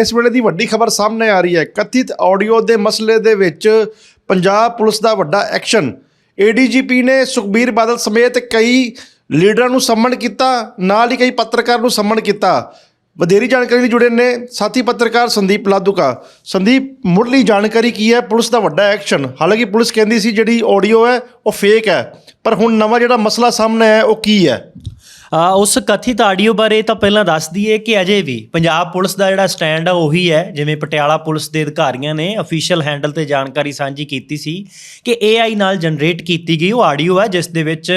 ਇਸ ਵੇਲੇ ਦੀ ਵੱਡੀ ਖਬਰ ਸਾਹਮਣੇ ਆ ਰਹੀ ਹੈ। ਕਥਿਤ ਆਡੀਓ ਦੇ ਮਸਲੇ ਦੇ ਵਿੱਚ ਪੰਜਾਬ ਪੁਲਿਸ ਦਾ ਵੱਡਾ ਐਕਸ਼ਨ। ਏਡੀਜੀਪੀ ਨੇ ਸੁਖਬੀਰ ਬਾਦਲ ਸਮੇਤ ਕਈ ਲੀਡਰਾਂ ਨੂੰ ਸੰਮਣ ਕੀਤਾ, ਨਾਲ ਹੀ ਕਈ ਪੱਤਰਕਾਰ ਨੂੰ ਸੰਮਣ ਕੀਤਾ। ਵਧੇਰੀ ਜਾਣਕਾਰੀ ਲਈ ਜੁੜੇ ਨੇ ਸਾਥੀ ਪੱਤਰਕਾਰ ਸੰਦੀਪ ਲਾਦੂਕਾ। ਸੰਦੀਪ, ਮੁੱਢਲੀ ਜਾਣਕਾਰੀ ਕੀ ਹੈ? ਪੁਲਿਸ ਦਾ ਵੱਡਾ ਐਕਸ਼ਨ। ਹਾਲਾਂਕਿ ਪੁਲਿਸ ਕਹਿੰਦੀ ਸੀ ਜਿਹੜੀ ਆਡੀਓ ਹੈ, ਉਹ ਫੇਕ ਹੈ। ਪਰ ਹੁਣ ਨਵਾਂ ਜਿਹੜਾ ਮਸਲਾ ਸਾਹਮਣੇ ਆਇਆ, ਉਹ ਕੀ ਹੈ? ਉਸ ਕਥਿਤ ਆਡੀਓ ਬਾਰੇ ਤਾਂ ਪਹਿਲਾਂ ਦੱਸ ਦਈਏ ਕਿ ਅਜੇ ਵੀ ਪੰਜਾਬ ਪੁਲਿਸ ਦਾ ਜਿਹੜਾ ਸਟੈਂਡ ਆ, ਉਹੀ ਹੈ। ਜਿਵੇਂ ਪਟਿਆਲਾ ਪੁਲਿਸ ਦੇ ਅਧਿਕਾਰੀਆਂ ਨੇ ਅਫੀਸ਼ੀਅਲ ਹੈਂਡਲ ਤੇ ਜਾਣਕਾਰੀ ਸਾਂਝੀ ਕੀਤੀ ਸੀ ਕਿ AI ਨਾਲ ਜਨਰੇਟ ਕੀਤੀ ਗਈ ਉਹ ਆਡੀਓ ਹੈ ਜਿਸ ਦੇ ਵਿੱਚ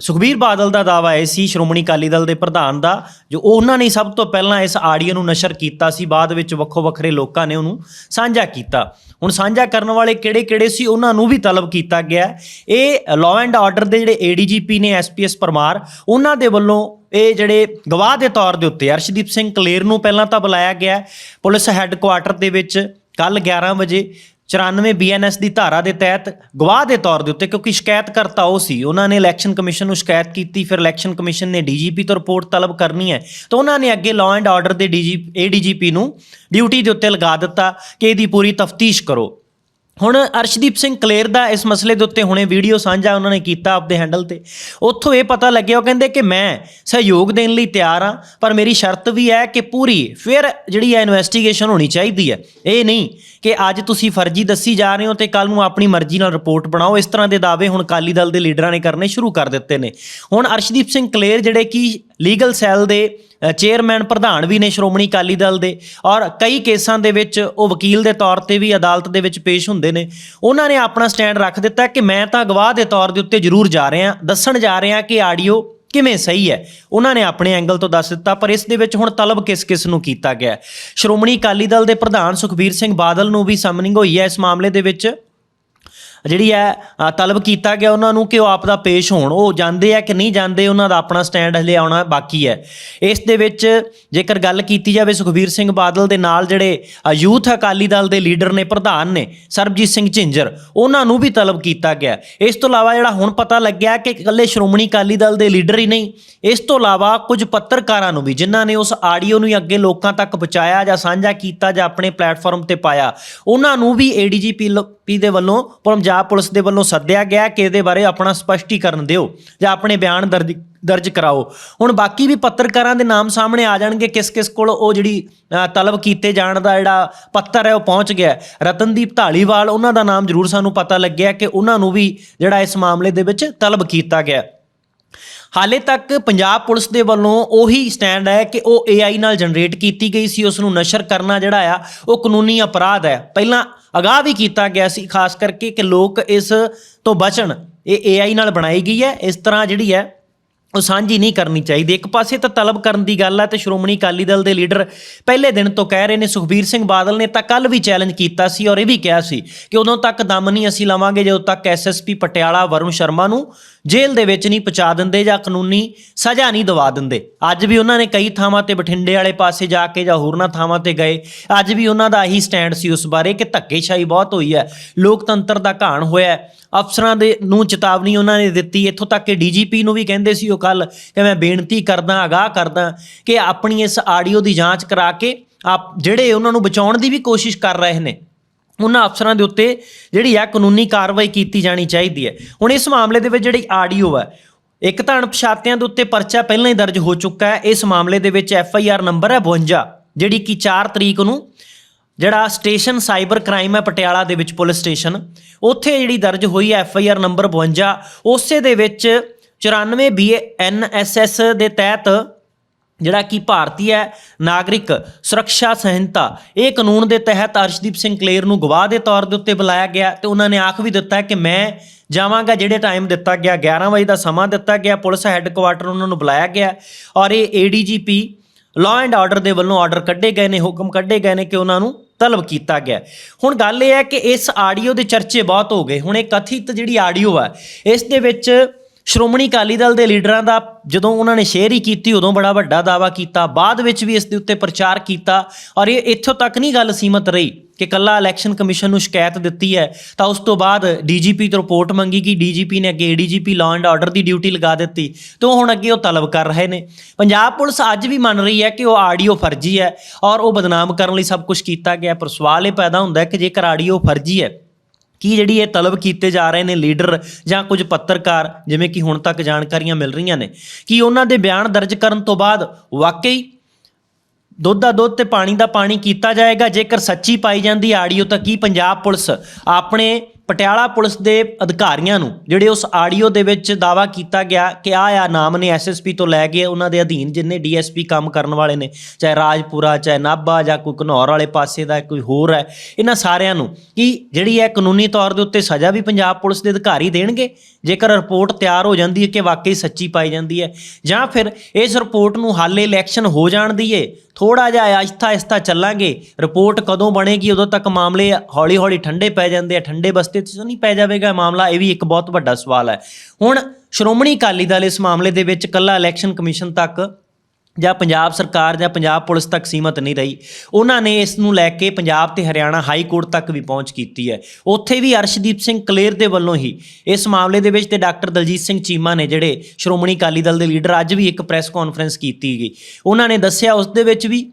ਸੁਖਬੀਰ ਬਾਦਲ ਦਾ ਦਾਵਾ ਇਹ ਸੀ, ਸ਼੍ਰੋਮਣੀ ਅਕਾਲੀ ਦਲ ਦੇ ਪ੍ਰਧਾਨ ਦਾ, ਜੋ ਉਹਨਾਂ ਨੇ ਸਭ ਤੋਂ ਪਹਿਲਾਂ ਇਸ ਆਡੀਓ ਨੂੰ ਨਸ਼ਰ ਕੀਤਾ ਸੀ, ਬਾਅਦ ਵਿੱਚ ਵੱਖੋ ਵੱਖਰੇ ਲੋਕਾਂ ਨੇ ਉਹਨੂੰ ਸਾਂਝਾ ਕੀਤਾ। ਹੁਣ ਸਾਂਝਾ ਕਰਨ ਵਾਲੇ ਕਿਹੜੇ-ਕਿਹੜੇ ਸੀ, ਉਹਨਾਂ ਨੂੰ ਵੀ ਤਲਬ ਕੀਤਾ ਗਿਆ ਇਹ ਲਾਅ ਐਂਡ ਆਰਡਰ ਦੇ ਜਿਹੜੇ ਏਡੀਜੀਪੀ ਨੇ ਐਸਪੀਐਸ ਪਰਮਾਰ, ਉਹਨਾਂ ਦੇ ਵੱਲੋਂ ਇਹ ਜਿਹੜੇ ਗਵਾਹ ਦੇ ਤੌਰ ਦੇ ਉੱਤੇ ਅਰਸ਼ਦੀਪ ਸਿੰਘ ਕਲੇਰ ਨੂੰ ਪਹਿਲਾਂ ਤਾਂ ਬੁਲਾਇਆ ਗਿਆ ਪੁਲਿਸ ਹੈੱਡਕੁਆਟਰ ਦੇ ਵਿੱਚ ਕੱਲ 11 ਵਜੇ 94 ਬੀਐਨਐਸ ਦੀ ਧਾਰਾ ਦੇ ਤਹਿਤ ਗਵਾਹ ਦੇ ਤੌਰ ਦੇ ਉੱਤੇ, ਕਿਉਂਕਿ ਸ਼ਿਕਾਇਤਕਰਤਾ ਉਹ ਸੀ, ਉਹਨਾਂ ਨੇ ਇਲੈਕਸ਼ਨ ਕਮਿਸ਼ਨ ਨੂੰ ਸ਼ਿਕਾਇਤ ਕੀਤੀ, ਫਿਰ ਇਲੈਕਸ਼ਨ ਕਮਿਸ਼ਨ ਨੇ ਡੀਜੀਪੀ ਤੋਂ ਰਿਪੋਰਟ ਤਲਬ ਕਰਨੀ ਹੈ। ਤਾਂ ਉਹਨਾਂ ਨੇ ਅੱਗੇ ਲਾਅ ਐਂਡ ਆਰਡਰ ਦੇ ਡੀਜੀ ਏਡੀਜੀਪੀ ਨੂੰ ਡਿਊਟੀ ਦੇ ਉੱਤੇ ਲਗਾ ਦਿੱਤਾ ਕਿ ਇਹਦੀ ਪੂਰੀ ਤਫਤੀਸ਼ ਕਰੋ। ਹੁਣ ਅਰਸ਼ਦੀਪ ਸਿੰਘ ਕਲੇਰ ਦਾ ਇਸ ਮਸਲੇ ਦੇ ਉੱਤੇ ਹੁਣੇ ਵੀਡੀਓ ਸਾਂਝਾ ਉਹਨਾਂ ਨੇ ਕੀਤਾ ਆਪਦੇ ਹੈਂਡਲ ਤੇ। ਉੱਥੋਂ ਇਹ ਪਤਾ ਲੱਗਿਆ, ਉਹ ਕਹਿੰਦੇ ਕਿ ਮੈਂ ਸਹਿਯੋਗ ਦੇਣ ਲਈ ਤਿਆਰ ਹਾਂ, ਪਰ ਮੇਰੀ ਸ਼ਰਤ ਵੀ ਹੈ ਕਿ ਪੂਰੀ ਫਿਰ ਜਿਹੜੀ ਹੈ ਇਨਵੈਸਟੀਗੇਸ਼ਨ ਹੋਣੀ ਚਾਹੀਦੀ ਹੈ। ਇਹ ਨਹੀਂ ਕਿ ਅੱਜ ਤੁਸੀਂ ਫਰਜ਼ੀ ਦੱਸੀ ਜਾ ਰਹੇ ਹੋ ਤੇ ਕੱਲ ਨੂੰ ਆਪਣੀ ਮਰਜ਼ੀ ਨਾਲ ਰਿਪੋਰਟ ਬਣਾਓ। ਇਸ ਤਰ੍ਹਾਂ ਦੇ ਦਾਅਵੇ ਹੁਣ ਅਕਾਲੀ ਦਲ ਦੇ ਲੀਡਰਾਂ ਨੇ ਕਰਨੇ ਸ਼ੁਰੂ ਕਰ ਦਿੱਤੇ ਨੇ। ਹੁਣ ਅਰਸ਼ਦੀਪ ਸਿੰਘ ਕਲੇਰ ਜਿਹੜੇ ਕਿ ਲੀਗਲ ਸੈੱਲ ਦੇ ਚੇਅਰਮੈਨ ਪ੍ਰਧਾਨ ਵੀ ਨੇ ਸ਼੍ਰੋਮਣੀ ਅਕਾਲੀ ਦਲ ਦੇ ਔਰ ਕਈ ਕੇਸਾਂ ਦੇ ਵਿੱਚ ਉਹ ਵਕੀਲ ਦੇ ਤੌਰ ਤੇ ਵੀ ਅਦਾਲਤ ਦੇ ਵਿੱਚ ਪੇਸ਼ ਹੁੰਦੇ ਨੇ। ਉਹਨਾਂ ਨੇ ਆਪਣਾ ਸਟੈਂਡ ਰੱਖ ਦਿੱਤਾ ਕਿ ਮੈਂ ਤਾਂ ਗਵਾਹ ਦੇ ਤੌਰ ਦੇ ਉੱਤੇ ਜ਼ਰੂਰ ਜਾ ਰਿਹਾ, ਦੱਸਣ ਜਾ ਰਿਹਾ ਕਿ ਆਡੀਓ ਕਿਵੇਂ ਸਹੀ ਹੈ। ਉਹਨਾਂ ਨੇ ਆਪਣੇ ਐਂਗਲ ਤੋਂ ਦੱਸ ਦਿੱਤਾ, ਪਰ ਇਸ ਦੇ ਵਿੱਚ ਹੁਣ ਤਲਬ ਕਿਸ ਕਿਸ ਨੂੰ ਕੀਤਾ ਗਿਆ। ਸ਼੍ਰੋਮਣੀ ਅਕਾਲੀ ਦਲ ਦੇ ਪ੍ਰਧਾਨ ਸੁਖਬੀਰ ਸਿੰਘ ਬਾਦਲ ਨੂੰ ਵੀ ਸਮਨਿੰਗ ਹੋਈ ਹੈ। ਇਸ ਮਾਮਲੇ ਦੇ ਵਿੱਚ ਜਿਹੜੀ ਹੈ ਤਲਬ ਕੀਤਾ ਗਿਆ ਉਹਨਾਂ ਨੂੰ ਕਿ ਉਹ ਆਪ ਦਾ ਪੇਸ਼ ਹੋਣ। ਉਹ ਜਾਂਦੇ ਆ ਕਿ ਨਹੀਂ ਜਾਂਦੇ ਉਹਨਾਂ ਦਾ ਆਪਣਾ ਸਟੈਂਡ ਹਲੇ ਆਉਣਾ ਬਾਕੀ ਹੈ। ਇਸ ਦੇ ਵਿੱਚ ਜੇਕਰ ਗੱਲ ਕੀਤੀ ਜਾਵੇ ਸੁਖਬੀਰ ਸਿੰਘ ਬਾਦਲ ਦੇ ਨਾਲ ਜਿਹੜੇ ਯੂਥ ਅਕਾਲੀ ਦਲ ਦੇ ਲੀਡਰ ਨੇ, ਪ੍ਰਧਾਨ ਨੇ, ਸਰਬਜੀਤ ਸਿੰਘ ਝਿੰਜਰ, ਉਹਨਾਂ ਨੂੰ ਵੀ ਤਲਬ ਕੀਤਾ ਗਿਆ। ਇਸ ਤੋਂ ਇਲਾਵਾ ਜਿਹੜਾ ਹੁਣ ਪਤਾ ਲੱਗਿਆ ਕਿ ਇਕੱਲੇ ਸ਼੍ਰੋਮਣੀ ਅਕਾਲੀ ਦਲ ਦੇ ਲੀਡਰ ਹੀ ਨਹੀਂ, ਇਸ ਤੋਂ ਇਲਾਵਾ ਕੁਝ ਪੱਤਰਕਾਰਾਂ ਨੂੰ ਵੀ, ਜਿਨ੍ਹਾਂ ਨੇ ਉਸ ਆਡੀਓ ਨੂੰ ਹੀ ਅੱਗੇ ਲੋਕਾਂ ਤੱਕ ਪਹੁੰਚਾਇਆ ਜਾਂ ਸਾਂਝਾ ਕੀਤਾ ਜਾਂ ਆਪਣੇ ਪਲੇਟਫਾਰਮ ਤੇ ਪਾਇਆ, ਉਹਨਾਂ ਨੂੰ ਵੀ ਏਡੀਜੀਪੀ ਪੀ ਦੇ ਵੱਲੋਂ ਪੰਜਾਬ ਪੁਲਿਸ ਦੇ ਵੱਲੋਂ ਸੱਦਿਆ ਗਿਆ ਕਿ ਇਹਦੇ ਬਾਰੇ ਆਪਣਾ ਸਪਸ਼ਟੀਕਰਨ ਦਿਓ ਜਾਂ ਆਪਣੇ ਬਿਆਨ ਦਰਜ ਦਰਜ ਕਰਾਓ। ਹੁਣ ਬਾਕੀ ਵੀ ਪੱਤਰਕਾਰਾਂ ਦੇ ਨਾਮ ਸਾਹਮਣੇ ਆ ਜਾਣਗੇ ਕਿਸ ਕਿਸ ਕੋਲ ਉਹ ਜਿਹੜੀ ਤਲਬ ਕੀਤੇ ਜਾਣ ਦਾ ਜਿਹੜਾ ਪੱਤਰ ਹੈ ਉਹ ਪਹੁੰਚ ਗਿਆ ਰਤਨਦੀਪ ਢਾਲੀਵਾਲ ਉਹਨਾਂ ਦਾ ਨਾਮ ਜ਼ਰੂਰ ਸਾਨੂੰ ਪਤਾ ਲੱਗਿਆ ਕਿ ਉਹਨਾਂ ਨੂੰ ਵੀ ਜਿਹੜਾ ਇਸ ਮਾਮਲੇ ਦੇ ਵਿੱਚ ਤਲਬ ਕੀਤਾ ਗਿਆ ਹਾਲੇ ਤੱਕ ਪੰਜਾਬ ਪੁਲਿਸ ਦੇ ਵੱਲੋਂ ਉਹੀ ਸਟੈਂਡ ਹੈ ਕਿ ਉਹ AI ਨਾਲ ਜਨਰੇਟ ਕੀਤੀ ਗਈ ਸੀ ਉਸ ਨੂੰ ਨਸ਼ਰ ਕਰਨਾ ਜਿਹੜਾ ਆ, ਉਹ ਕਾਨੂੰਨੀ ਅਪਰਾਧ ਹੈ। ਪਹਿਲਾਂ ਅਗਾਹ ਵੀ ਕੀਤਾ ਗਿਆ ਸੀ, ਖਾਸ ਕਰਕੇ ਕਿ ਲੋਕ ਇਸ ਤੋਂ ਬਚਣ, ਇਹ AI ਨਾਲ ਬਣਾਈ ਗਈ ਹੈ। ਇਸ ਤਰ੍ਹਾਂ ਜਿਹੜੀ ਹੈ ਉਹ ਸਾਂਝੀ ਨਹੀਂ ਕਰਨੀ ਚਾਹੀਦੀ। ਇੱਕ ਪਾਸੇ ਤਾਂ ਤਲਬ ਕਰਨ ਦੀ ਗੱਲ ਹੈ ਤੇ ਸ਼੍ਰੋਮਣੀ ਅਕਾਲੀ ਦਲ ਦੇ ਲੀਡਰ ਪਹਿਲੇ ਦਿਨ ਤੋਂ ਕਹਿ ਰਹੇ ਨੇ, ਸੁਖਬੀਰ ਸਿੰਘ ਬਾਦਲ ਨੇ ਤਾਂ ਕੱਲ ਵੀ ਚੈਲੰਜ ਕੀਤਾ ਸੀ ਔਰ ਇਹ ਵੀ ਕਿਹਾ ਸੀ ਕਿ ਉਦੋਂ ਤੱਕ ਦਮ ਨਹੀਂ ਅਸੀਂ ਲਵਾਂਗੇ, ਜਦੋਂ ਤੱਕ ਐਸਐਸਪੀ ਪਟਿਆਲਾ ਵਰੁਣ ਸ਼ਰਮਾ ਨੂੰ ਜੇਲ੍ਹ ਦੇ ਵਿੱਚ ਨਹੀਂ ਪਹੁੰਚਾ ਦਿੰਦੇ ਜਾਂ ਕਾਨੂੰਨੀ ਸਜ਼ਾ ਨਹੀਂ ਦਵਾ ਦਿੰਦੇ। ਅੱਜ ਵੀ ਉਹਨਾਂ ਨੇ ਕਈ ਥਾਵਾਂ ਤੇ ਬਠਿੰਡੇ ਵਾਲੇ ਪਾਸੇ ਜਾ ਕੇ ਜਾਂ ਹੋਰਨਾਂ ਥਾਵਾਂ ਤੇ ਗਏ। ਅੱਜ ਵੀ ਉਹਨਾਂ ਦਾ ਇਹੀ ਸਟੈਂਡ ਸੀ ਉਸ ਬਾਰੇ ਕਿ ਧੱਕੇਸ਼ਾਹੀ ਬਹੁਤ ਹੋਈ ਹੈ। ਲੋਕਤੰਤਰ ਦਾ ਘਾਣ ਹੋਇਆ ਅਫਸਰਾਂ ਦੇ ਨੂੰ ਚੇਤਾਵਨੀ ਉਹਨਾਂ ਨੇ ਦਿੱਤੀ। ਇੱਥੋਂ ਤੱਕ ਕਿ ਡੀਜੀਪੀ ਨੂੰ ਵੀ ਕਹਿੰਦੇ ਸੀ ਉਹ ਕੱਲ ਕਿ ਮੈਂ ਬੇਨਤੀ ਕਰਦਾ, ਆਗਾਹ ਕਰਦਾ ਕਿ ਆਪਣੀ ਇਸ ਆਡੀਓ ਦੀ ਜਾਂਚ ਕਰਾ ਕੇ ਆਪ ਜਿਹੜੇ ਉਹਨਾਂ ਨੂੰ ਬਚਾਉਣ ਦੀ ਵੀ ਕੋਸ਼ਿਸ਼ ਕਰ ਰਹੇ ਨੇ, ਉਹਨਾਂ ਅਫਸਰਾਂ ਦੇ ਉੱਤੇ ਜਿਹੜੀ ਆ ਕਾਨੂੰਨੀ ਕਾਰਵਾਈ ਕੀਤੀ ਜਾਣੀ ਚਾਹੀਦੀ ਹੈ। ਹੁਣ ਇਸ ਮਾਮਲੇ ਦੇ ਵਿੱਚ ਜਿਹੜੀ ਆਡੀਓ ਹੈ, ਇੱਕ ਤਾਂ ਅਣਪਛਾਤਿਆਂ ਦੇ ਉੱਤੇ ਪਰਚਾ ਪਹਿਲਾਂ ਹੀ ਦਰਜ ਹੋ ਚੁੱਕਾ ਹੈ। ਇਸ ਮਾਮਲੇ ਦੇ ਵਿੱਚ ਐਫ ਆਈ ਆਰ ਨੰਬਰ ਹੈ 52 ਜਿਹੜੀ ਕਿ 4 ਤਰੀਕ ਨੂੰ ਜਿਹੜਾ ਸਟੇਸ਼ਨ ਸਾਈਬਰ ਕ੍ਰਾਈਮ ਹੈ ਪਟਿਆਲਾ ਦੇ ਵਿੱਚ, ਪੁਲਿਸ ਸਟੇਸ਼ਨ, ਉੱਥੇ ਜਿਹੜੀ ਦਰਜ ਹੋਈ ਹੈ ਐਫ ਆਈ ਆਰ ਨੰਬਰ 52 ਉਸੇ ਦੇ ਵਿੱਚ 94 ਬੀ ਐਨ ਐਸ ਐਸ ਦੇ ਤਹਿਤ ਜਿਹੜਾ ਕਿ ਭਾਰਤੀ ਹੈ ਨਾਗਰਿਕ ਸੁਰੱਖਿਆ ਸੰਹਿਤਾ, ਇਹ ਕਾਨੂੰਨ ਦੇ ਤਹਿਤ ਅਰਸ਼ਦੀਪ ਸਿੰਘ ਕਲੇਰ ਨੂੰ ਗਵਾਹ ਦੇ ਤੌਰ ਦੇ ਉੱਤੇ ਬੁਲਾਇਆ ਗਿਆ ਤੇ ਉਹਨਾਂ ਨੇ ਆਖ ਵੀ ਦਿੱਤਾ ਕਿ ਮੈਂ ਜਾਵਾਂਗਾ ਜਿਹੜੇ ਟਾਈਮ ਦਿੱਤਾ ਗਿਆ 11 ਵਜੇ ਦਾ ਸਮਾਂ ਦਿੱਤਾ ਗਿਆ, ਪੁਲਿਸ ਹੈੱਡਕੁਆਟਰ ਉਹਨਾਂ ਨੂੰ ਬੁਲਾਇਆ ਗਿਆ ਔਰ ਇਹ ਏਡੀਜੀਪੀ ਲਾਅ ਐਂਡ ਆਰਡਰ ਦੇ ਵੱਲੋਂ ਆਰਡਰ ਕੱਢੇ ਗਏ ਨੇ, ਹੁਕਮ ਕੱਢੇ ਗਏ ਨੇ ਕਿ ਉਹਨਾਂ ਨੂੰ ਤਲਬ ਕੀਤਾ ਗਿਆ। ਹੁਣ ਗੱਲ ਇਹ ਹੈ ਕਿ ਇਸ ਆਡੀਓ ਦੇ ਚਰਚੇ ਬਹੁਤ ਹੋ ਗਏ। ਹੁਣ ਇਹ ਕਥਿਤ ਜਿਹੜੀ ਆਡੀਓ ਆ, ਇਸ ਦੇ ਵਿੱਚ ਸ਼੍ਰੋਮਣੀ ਅਕਾਲੀ ਦਲ ਦੇ ਲੀਡਰਾਂ ਦਾ ਜਦੋਂ ਉਹਨਾਂ ਨੇ ਸ਼ੇਅਰ ਹੀ ਕੀਤੀ, ਉਦੋਂ ਬੜਾ ਵੱਡਾ ਦਾਵਾ ਕੀਤਾ। ਬਾਅਦ ਵਿੱਚ ਵੀ ਇਸ ਦੇ ਉੱਤੇ ਪ੍ਰਚਾਰ ਕੀਤਾ ਔਰ ਇਹ ਇੱਥੋਂ ਤੱਕ ਨਹੀਂ ਗੱਲ ਸੀਮਤ ਰਹੀ ਕਿ ਕੱਲਾ ਇਲੈਕਸ਼ਨ ਕਮਿਸ਼ਨ ਨੂੰ ਸ਼ਿਕਾਇਤ ਦਿੱਤੀ ਹੈ। ਤਾਂ ਉਸ ਤੋਂ ਬਾਅਦ ਡੀਜੀਪੀ ਤੋਂ ਰਿਪੋਰਟ ਮੰਗੀ ਕਿ ਡੀਜੀਪੀ ਨੇ ਅੱਗੇ ਏਡੀਜੀਪੀ ਲਾਅ ਐਂਡ ਆਰਡਰ ਦੀ ਡਿਊਟੀ ਲਗਾ ਦਿੱਤੀ ਤੇ ਉਹ ਹੁਣ ਅੱਗੇ ਉਹ ਤਲਬ ਕਰ ਰਹੇ ਨੇ। ਪੰਜਾਬ ਪੁਲਿਸ ਅੱਜ ਵੀ ਮੰਨ ਰਹੀ ਹੈ ਕਿ ਉਹ ਆਡੀਓ ਫਰਜ਼ੀ ਹੈ ਔਰ ਉਹ ਬਦਨਾਮ ਕਰਨ ਲਈ ਸਭ ਕੁਝ ਕੀਤਾ ਗਿਆ, ਪਰ ਸਵਾਲ ਇਹ ਪੈਦਾ ਹੁੰਦਾ ਹੈ ਕਿ ਜੇਕਰ ਆਡੀਓ ਫਰਜ਼ੀ ਹੈ ਕੀ ਜਿਹੜੀ ਇਹ ਤਲਬ ਕੀਤੇ ਜਾ ਰਹੇ ਨੇ ਲੀਡਰ ਜਾਂ ਕੁਝ ਪੱਤਰਕਾਰ, ਜਿਵੇਂ ਕਿ ਹੁਣ ਤੱਕ ਜਾਣਕਾਰੀਆਂ ਮਿਲ ਰਹੀਆਂ ਨੇ, ਕਿ ਉਹਨਾਂ ਦੇ ਬਿਆਨ ਦਰਜ ਕਰਨ ਤੋਂ ਬਾਅਦ ਵਾਕਈ ਦੁੱਧ ਦਾ ਦੁੱਧ ਤੇ ਪਾਣੀ ਦਾ ਪਾਣੀ ਕੀਤਾ ਜਾਏਗਾ? ਜੇਕਰ ਸੱਚੀ ਪਾਈ ਜਾਂਦੀ ਆਡੀਓ ਤਾਂ ਕੀ ਪੰਜਾਬ ਪੁਲਿਸ ਆਪਣੇ ਪਟਿਆਲਾ ਪੁਲਿਸ ਦੇ ਅਧਿਕਾਰੀਆਂ ਨੂੰ, ਜਿਹੜੇ ਉਸ ਆਡੀਓ ਦੇ ਵਿੱਚ ਦਾਵਾ ਕੀਤਾ ਗਿਆ ਕਿ ਆ ਆ ਨਾਮ ਨੇ ਐਸਐਸਪੀ ਤੋਂ ਲੈ ਕੇ ਉਹਨਾਂ ਦੇ ਅਧੀਨ ਜਿੰਨੇ ਡੀਐਸਪੀ ਕੰਮ ਕਰਨ ਵਾਲੇ ਨੇ, ਚਾਹੇ ਰਾਜਪੁਰਾ, ਚਾਹੇ ਨਾਭਾ, ਜਾਂ ਕੋਈ ਘਨੌਰ ਵਾਲੇ ਪਾਸੇ ਦਾ, ਕੋਈ ਹੋਰ ਹੈ, ਇਹਨਾਂ ਸਾਰਿਆਂ ਨੂੰ ਕਿ ਜਿਹੜੀ ਹੈ ਕਾਨੂੰਨੀ ਤੌਰ ਦੇ ਉੱਤੇ ਸਜ਼ਾ ਵੀ ਪੰਜਾਬ ਪੁਲਿਸ ਦੇ ਅਧਿਕਾਰੀ ਦੇਣਗੇ? ਜੇਕਰ ਰਿਪੋਰਟ ਤਿਆਰ ਹੋ ਜਾਂਦੀ ਹੈ ਕਿ ਵਾਕਈ ਸੱਚੀ ਪਾਈ ਜਾਂਦੀ ਹੈ, ਜਾਂ ਫਿਰ ਇਸ ਰਿਪੋਰਟ ਨੂੰ ਹਾਲੇ ਇਲੈਕਸ਼ਨ ਹੋ ਜਾਣ ਦੀਏ ਥੋੜਾ ਜਿਹਾ ਆਹਿਸਤਾ ਆਹਿਸਤਾ ਚੱਲਾਂਗੇ, ਰਿਪੋਰਟ ਕਦੋਂ ਬਣੇਗੀ, ਉਦੋਂ ਤੱਕ ਮਾਮਲੇ ਹੌਲੀ ਹੌਲੀ ਠੰਡੇ ਪੈ ਜਾਂਦੇ ਆ, ਠੰਡੇ ਬਸਤੇ 'ਚ ਨਹੀਂ ਪੈ ਜਾਵੇਗਾ ਮਾਮਲਾ, ਇਹ ਵੀ ਇੱਕ ਬਹੁਤ ਵੱਡਾ ਸਵਾਲ ਹੈ। ਹੁਣ ਸ਼੍ਰੋਮਣੀ ਅਕਾਲੀ ਦਲ ਇਸ ਮਾਮਲੇ ਦੇ ਵਿੱਚ ਕੱਲਾ ਇਲੈਕਸ਼ਨ ਕਮਿਸ਼ਨ ਤੱਕ ਜਾਂ ਪੰਜਾਬ ਸਰਕਾਰ ਜਾਂ ਪੰਜਾਬ ਪੁਲਿਸ ਤੱਕ ਸੀਮਤ ਨਹੀਂ ਰਹੀ, ਉਹਨਾਂ ਨੇ ਇਸ ਨੂੰ ਲੈ ਕੇ ਪੰਜਾਬ ਤੇ ਹਰਿਆਣਾ ਹਾਈ ਕੋਰਟ ਤੱਕ ਵੀ ਪਹੁੰਚ ਕੀਤੀ ਹੈ। ਉੱਥੇ ਵੀ ਅਰਸ਼ਦੀਪ ਸਿੰਘ ਕਲੇਰ ਦੇ ਵੱਲੋਂ ਹੀ ਇਸ ਮਾਮਲੇ ਦੇ ਵਿੱਚ ਤੇ ਡਾਕਟਰ ਦਲਜੀਤ ਸਿੰਘ ਚੀਮਾ ਨੇ ਜਿਹੜੇ ਸ਼੍ਰੋਮਣੀ ਅਕਾਲੀ ਦਲ ਦੇ ਲੀਡਰ, ਅੱਜ ਵੀ ਇੱਕ ਪ੍ਰੈਸ ਕਾਨਫਰੰਸ ਕੀਤੀ ਗਈ। ਉਹਨਾਂ ਨੇ ਦੱਸਿਆ ਉਸ ਦੇ ਵਿੱਚ ਵੀ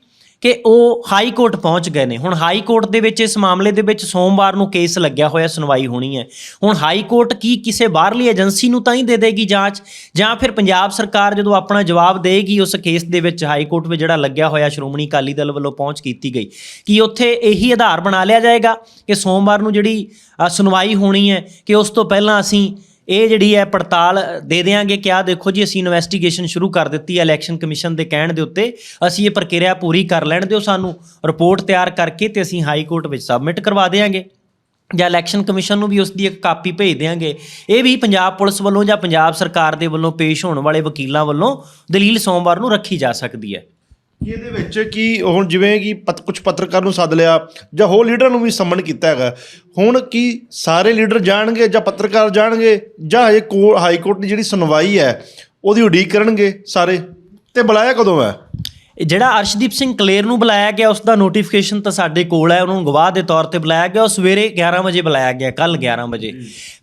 ਕਿ ਉਹ ਹਾਈ ਕੋਰਟ ਪਹੁੰਚ ਗਏ ਨੇ। ਹੁਣ ਹਾਈ ਕੋਰਟ ਦੇ ਵਿੱਚ ਇਸ ਮਾਮਲੇ ਦੇ ਵਿੱਚ ਸੋਮਵਾਰ ਨੂੰ ਕੇਸ ਲੱਗਿਆ ਹੋਇਆ, ਸੁਣਵਾਈ ਹੋਣੀ ਹੈ। ਹੁਣ ਹਾਈ ਕੋਰਟ ਕੀ ਕਿਸੇ ਬਾਹਰਲੀ ਏਜੰਸੀ ਨੂੰ ਤਾਂ ਹੀ ਦੇ ਦੇਗੀ ਜਾਂਚ? ਜਾਂ ਫਿਰ ਪੰਜਾਬ ਸਰਕਾਰ ਜਦੋਂ ਆਪਣਾ ਜਵਾਬ ਦੇਗੀ, ਉਸ ਕੇਸ ਦੇ ਵਿੱਚ ਹਾਈ ਕੋਰਟ ਵਿੱਚ ਜਿਹੜਾ ਲੱਗਿਆ ਹੋਇਆ ਸ਼੍ਰੋਮਣੀ ਅਕਾਲੀ ਦਲ ਵੱਲੋਂ ਪਹੁੰਚ ਕੀਤੀ ਗਈ। ਕਿ ਉੱਥੇ ਇਹੀ ਆਧਾਰ ਬਣਾ ਲਿਆ ਜਾਏਗਾ ਕਿ ਸੋਮਵਾਰ ਨੂੰ ਜਿਹੜੀ ਸੁਣਵਾਈ ਹੋਣੀ ਹੈ, ਕਿ ਉਸ ਤੋਂ ਪਹਿਲਾਂ ਅਸੀਂ ਇਹ ਜਿਹੜੀ ਹੈ ਪੜਤਾਲ, ਦੇ ਦੇਾਂਗੇ ਕਿਆ ਦੇਖੋ ਜੀ, ਅਸੀਂ ਇਨਵੈਸਟੀਗੇਸ਼ਨ ਸ਼ੁਰੂ ਕਰ ਦਿੱਤੀ ਹੈ ਇਲੈਕਸ਼ਨ ਕਮਿਸ਼ਨ ਦੇ ਕਹਿਣ ਦੇ ਉੱਤੇ। ਅਸੀਂ ਇਹ ਪ੍ਰਕਿਰਿਆ ਪੂਰੀ ਕਰ ਲੈਣ ਦਿਓ ਸਾਨੂੰ। ਰਿਪੋਰਟ ਤਿਆਰ ਕਰਕੇ ਤੇ ਅਸੀਂ ਹਾਈ ਕੋਰਟ ਵਿੱਚ ਸਬਮਿਟ ਕਰਵਾ ਦੇਾਂਗੇ ਜਾਂ ਇਲੈਕਸ਼ਨ ਕਮਿਸ਼ਨ ਨੂੰ ਵੀ ਉਸ ਦੀ ਇੱਕ ਕਾਪੀ ਭੇਜ ਦੇਾਂਗੇ ਇਹ ਵੀ ਪੰਜਾਬ ਪੁਲਿਸ ਵੱਲੋਂ ਜਾਂ ਪੰਜਾਬ ਸਰਕਾਰ ਦੇ ਵੱਲੋਂ ਪੇਸ਼ ਹੋਣ ਵਾਲੇ ਵਕੀਲਾਂ ਵੱਲੋਂ ਦਲੀਲ ਸੋਮਵਾਰ ਨੂੰ ਰੱਖੀ ਜਾ ਸਕਦੀ ਹੈ। ਕੀ ਇਹਦੇ ਵਿੱਚ ਕੀ ਹੁਣ ਜਿਵੇਂ ਕਿ ਪਤ ਕੁਝ ਪੱਤਰਕਾਰ ਨੂੰ ਸੱਦ ਲਿਆ ਜਾਂ ਹੋਰ ਲੀਡਰ ਨੂੰ ਵੀ ਸੰਮਨ ਕੀਤਾ ਹੈਗਾ। ਹੁਣ ਕੀ ਸਾਰੇ ਲੀਡਰ ਜਾਣਗੇ ਜਾਂ ਪੱਤਰਕਾਰ ਜਾਣਗੇ ਜਾਂ ਇਹ ਹਾਈ ਕੋਰਟ ਦੀ ਜਿਹੜੀ ਸੁਣਵਾਈ ਹੈ ਉਹਦੀ ਉਡੀਕ ਕਰਨਗੇ ਸਾਰੇ? ਤੇ ਬੁਲਾਇਆ ਕਦੋਂ ਹੈ? ਜਿਹੜਾ ਅਰਸ਼ਦੀਪ ਸਿੰਘ ਕਲੇਰ ਨੂੰ ਬੁਲਾਇਆ ਗਿਆ ਉਸ ਦਾ ਨੋਟੀਫਿਕੇਸ਼ਨ ਤਾਂ ਸਾਡੇ ਕੋਲ ਹੈ ਉਹਨੂੰ ਗਵਾਹ ਦੇ ਤੌਰ ਤੇ ਬੁਲਾਇਆ ਗਿਆ ਉਹ ਸਵੇਰੇ 11 ਵਜੇ ਬੁਲਾਇਆ ਗਿਆ ਕੱਲ 11 ਵਜੇ।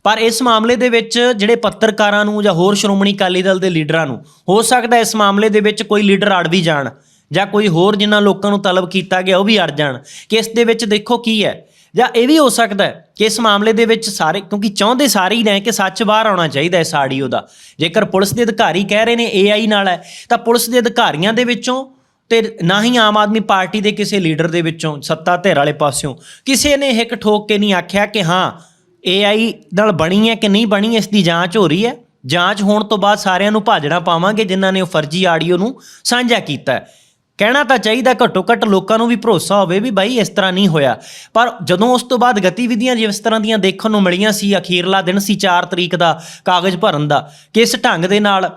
ਪਰ ਇਸ ਮਾਮਲੇ ਦੇ ਵਿੱਚ ਜਿਹੜੇ ਪੱਤਰਕਾਰਾਂ ਨੂੰ ਜਾਂ ਹੋਰ ਸ਼੍ਰੋਮਣੀ ਅਕਾਲੀ ਦਲ ਦੇ ਲੀਡਰਾਂ ਨੂੰ ਹੋ ਸਕਦਾ ਇਸ ਮਾਮਲੇ ਦੇ ਵਿੱਚ ਕੋਈ ਲੀਡਰ ਅੜ ਵੀ ਜਾਣ। ਜਾਂ ਕੋਈ ਹੋਰ ਜਿਨ੍ਹਾਂ ਲੋਕਾਂ ਨੂੰ ਤਲਬ ਕੀਤਾ ਗਿਆ ਉਹ ਵੀ ਅੜ ਜਾਣ। ਕਿ ਇਸ ਦੇ ਵਿੱਚ ਦੇਖੋ ਕੀ ਹੈ। ਜਾਂ ਇਹ ਵੀ ਹੋ ਸਕਦਾ ਹੈ ਕਿ ਇਸ ਮਾਮਲੇ ਦੇ ਵਿੱਚ ਸਾਰੇ, ਕਿਉਂਕਿ ਚਾਹੁੰਦੇ ਸਾਰੇ ਹੀ ਨੇ ਕਿ ਸੱਚ ਬਾਹਰ ਆਉਣਾ ਚਾਹੀਦਾ ਇਸ ਆਡੀਓ ਦਾ ਜੇਕਰ ਪੁਲਿਸ ਦੇ ਅਧਿਕਾਰੀ ਕਹਿ ਰਹੇ ਨੇ AI ਨਾਲ ਹੈ, ਤਾਂ ਪੁਲਿਸ ਦੇ ਅਧਿਕਾਰੀਆਂ ਦੇ ਵਿੱਚੋਂ ਤੇ ਨਾ ਹੀ ਆਮ ਆਦਮੀ ਪਾਰਟੀ ਦੇ ਕਿਸੇ ਲੀਡਰ ਦੇ ਵਿੱਚੋਂ, ਸੱਤਾ ਧਿਰ ਵਾਲੇ ਪਾਸਿਓਂ, ਕਿਸੇ ਨੇ ਹਿੱਕ ਠੋਕ ਕੇ ਨਹੀਂ ਆਖਿਆ ਕਿ ਹਾਂ AI ਨਾਲ ਬਣੀ ਹੈ ਕਿ ਨਹੀਂ ਬਣੀ, ਇਸ ਦੀ ਜਾਂਚ ਹੋ ਰਹੀ ਹੈ। ਜਾਂਚ ਹੋਣ ਤੋਂ ਬਾਅਦ ਸਾਰਿਆਂ ਨੂੰ ਭਾਜੜਾ ਪਾਵਾਂਗੇ, ਜਿਨ੍ਹਾਂ ਨੇ ਉਹ ਫਰਜ਼ੀ ਆਡੀਓ ਨੂੰ ਸਾਂਝਾ ਕੀਤਾ ਹੈ। ਕਹਿਣਾ ਤਾਂ ਚਾਹੀਦਾ ਘੱਟੋ ਘੱਟ ਲੋਕਾਂ ਨੂੰ ਵੀ ਭਰੋਸਾ ਹੋਵੇ ਵੀ ਬਾਈ ਇਸ ਤਰ੍ਹਾਂ ਨਹੀਂ ਹੋਇਆ। ਪਰ ਜਦੋਂ ਉਸ ਤੋਂ ਬਾਅਦ ਗਤੀਵਿਧੀਆਂ ਜਿਸ ਤਰ੍ਹਾਂ ਦੀਆਂ ਦੇਖਣ ਨੂੰ ਮਿਲੀਆਂ ਸੀ, ਅਖੀਰਲਾ ਦਿਨ ਸੀ 4 ਤਰੀਕ ਦਾ ਕਾਗਜ਼ ਭਰਨ ਦਾ, ਕਿਸ ਢੰਗ ਦੇ ਨਾਲ